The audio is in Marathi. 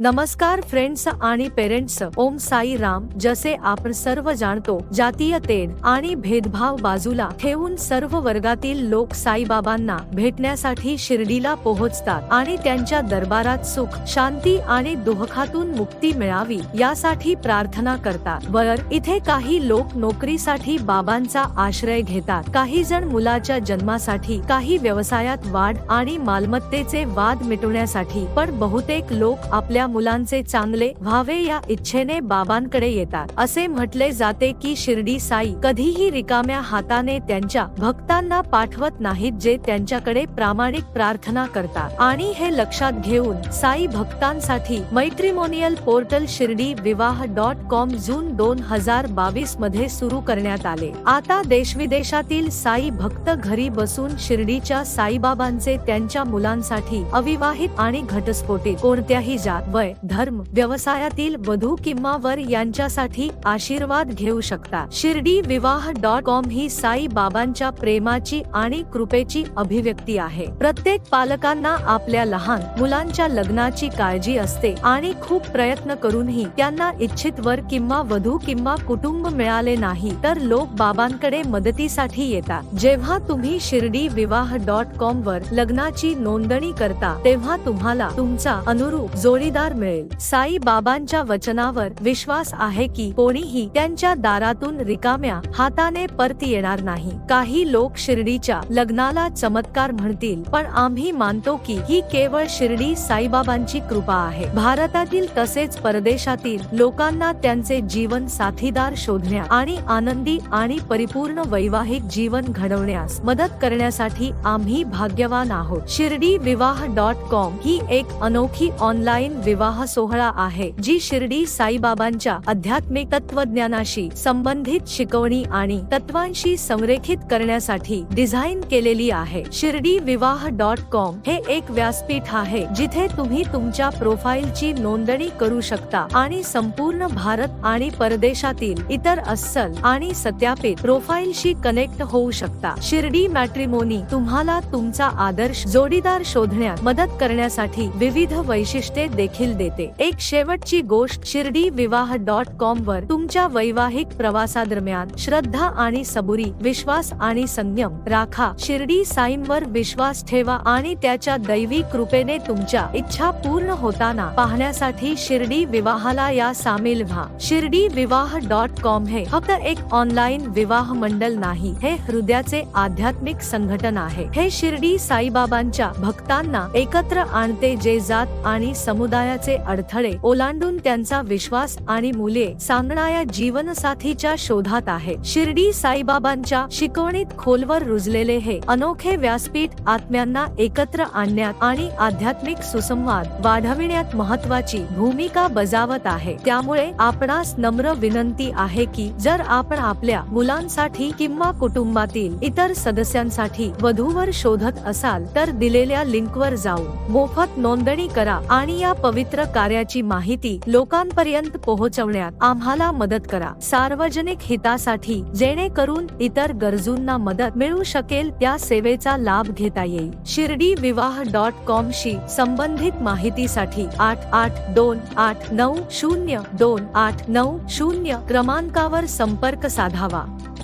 नमस्कार फ्रेंड्स आणि पेरेंट्स ओम साई राम. जसे आपण सर्व जाणतो जातीय तेढ आणि भेदभाव बाजूला ठेवून सर्व वर्गातील लोक साईबाबांना भेटण्यासाठी शिर्डीला पोहोचतात आणि त्यांच्या दरबारात सुख शांती आणि दुःखातून मुक्ती मिळावी यासाठी प्रार्थना करतात. वर इथे काही लोक नोकरीसाठी बाबांचा आश्रय घेतात. काही जण मुलाच्या जन्मासाठी काही व्यवसायात वाढ आणि मालमत्तेचे वाद मिटवण्यासाठी पण बहुतेक लोक आपल्या मुलांचे चांगले व्हावे या इच्छेने बाबांकडे येतात. असे म्हटले जाते की शिर्डी साई कधीही रिकाम्या हाताने त्यांच्या भक्तांना पाठवत नाहीत जे त्यांच्याकडे प्रामाणिक प्रार्थना करतात. आणि हे लक्षात घेऊन Sai भक्तांसाठी matrimonial portal Shirdi Vivah dot com जून दोन हजार बावीसमध्ये सुरू करण्यात आले. आता देशविदेशातील साई भक्त घरी बसून शिर्डीच्या साईबाबांचे त्यांच्या मुलांसाठी अविवाहित आणि घटस्फोटी कोणत्याही जात वय धर्म व्यवसायातील वधू किंवा वर यांच्यासाठी आशीर्वाद घेऊ शकता. शिर्डी विवाह डॉट कॉम ही साई बाबांच्या प्रेमाची आणि कृपेची अभिव्यक्ती आहे. प्रत्येक पालकांना आपल्या लहान मुलांच्या लग्नाची काळजी असते आणि खूप प्रयत्न करूनही त्यांना इच्छित वर किंवा वधू किंवा कुटुंब मिळाले नाही तर लोक बाबांकडे मदतीसाठी येतात. जेव्हा तुम्ही शिर्डी विवाह डॉट कॉम वर लग्नाची नोंदणी करता तेव्हा तुम्हाला तुमचा अनुरूप जोडीदार मिळेल. साई बाबांच्या वचनावर विश्वास आहे की कोणीही त्यांच्या दारातून रिकाम्या हाताने परत येणार नाही. काही लोक शिर्डीच्या लग्नाला चमत्कार म्हणतील पण आम्ही मानतो की ही केवळ शिर्डी साईबाबांची कृपा आहे. भारतातील तसेच परदेशातील लोकांना त्यांचे जीवन साथीदार शोधण्या आणि आनंदी आणि परिपूर्ण वैवाहिक जीवन घडवण्यास मदत करण्यासाठी आम्ही भाग्यवान आहोत. शिर्डी विवाह डॉट कॉम ही एक अनोखी ऑनलाईन विवाह सोहळा आहे जी शिर्डी साईबाबांच्या आध्यात्मिक तत्वज्ञानाशी संबंधित शिकवणी आणि तत्वांशी संरेखित करण्यासाठी डिझाईन केलेली आहे. शिर्डी विवाह डॉट कॉम हे एक व्यासपीठ आहे जिथे तुम्ही तुमच्या प्रोफाईलची नोंदणी करू शकता आणि संपूर्ण भारत आणि परदेशातील इतर अस्सल आणि सत्यापित प्रोफाईलशी कनेक्ट होऊ शकता. शिर्डी मॅट्रिमोनी तुम्हाला तुमचा आदर्श जोडीदार शोधण्यात मदत करण्यासाठी विविध वैशिष्ट्ये देखील देते. एक शेवटची गोष्ट शिर्डी विवाह डॉट कॉम वर तुमच्या वैवाहिक प्रवासादरम्यान श्रद्धा आणि सबुरी विश्वास आणि संयम राखा. शिर्डी साईम वर विश्वास ठेवा आणि त्याच्या दैवी कृपेने तुमच्या इच्छा पूर्ण होताना पाहण्यासाठी शिर्डी विवाहाला या सामील व्हा. शिर्डी विवाह डॉट कॉम हे फक्त एक ऑनलाइन विवाह मंडल नाही हे हृदयाचे आध्यात्मिक संघटन आहे. हे शिर्डी साईबाबांच्या भक्तांना एकत्र आणते जे जात आणि समुदाय व्यवसायाचे अडथळे ओलांडून त्यांचा विश्वास आणि मुले सांगणाऱ्या जीवनसाथीच्या शोधात आहे. शिर्डी साईबाबांच्या शिकवणीत खोलवर रुजलेले हे अनोखे व्यासपीठ आत्म्यांना एकत्र आणण्यात आणि आध्यात्मिक सुसंवाद वाढविण्यात महत्वाची भूमिका बजावत आहे. त्यामुळे आपणास नम्र विनंती आहे की जर आपण आपल्या मुलांसाठी किंवा कुटुंबातील इतर सदस्यांसाठी वधूवर शोधत असाल तर दिलेल्या लिंकवर जाऊन मोफत नोंदणी करा आणि या पवित्र कार्याची माहिती लोकांपर्यंत पोहोचवण्यात आम्हाला मदत करा. सार्वजनिक हितासाठी जेणेकरून इतर गरजूंना मदत मिळू शकेल त्या सेवेचा लाभ घेता येईल. शिर्डी विवाह डॉट कॉम शी संबंधित माहितीसाठी आठ आठ दोन आठ नऊ शून्य दोन आठ नऊ शून्य क्रमांकावर संपर्क साधावा.